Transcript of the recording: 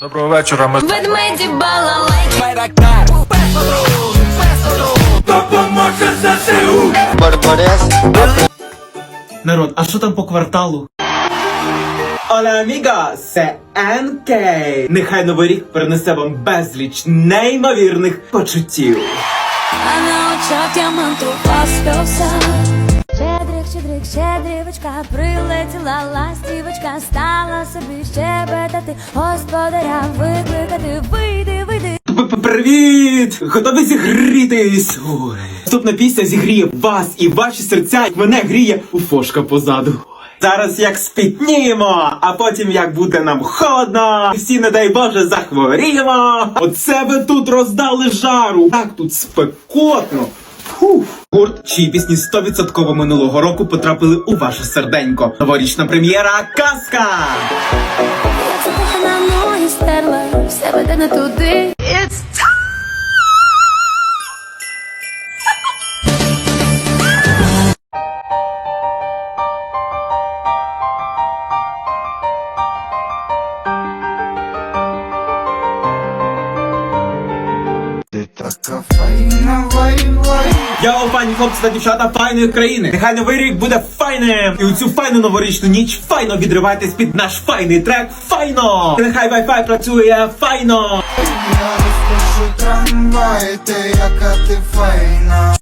Доброго вечора, ми Ведмеді балалайки. Народ, а що там по кварталу? Оля аміга, це НК. Нехай новий рік принесе вам безліч неймовірних почуттів. А на очах діамантова співся. Щедрик, щедрик, щедрівочка, прилетіла ластівочка, стала собі щебетати, господаря викликати, вийди, вийди. Привіт! Готові зігрітись? Ой. Наступна пісня зігріє вас і ваші серця, як мене гріє у фошка позаду. Зараз як спітніємо, а потім як буде нам холодно, всі, не дай Боже, захворіємо. Оце ви тут роздали жару. Так тут спекотно. Гурт, чиї пісні 100% минулого року потрапили у ваше серденько. Новорічна прем'єра Казка! Це закохана мої стерла, все веде не туди. Вай. Йоу, пані хлопці та дівчата файної країни. Нехай новий рік буде файним. І у цю файну новорічну ніч файно відривайтесь під наш файний трек. Файно! І Нехай Wi-Fi працює файно. Я розкажу трамвай, ти яка ти файна.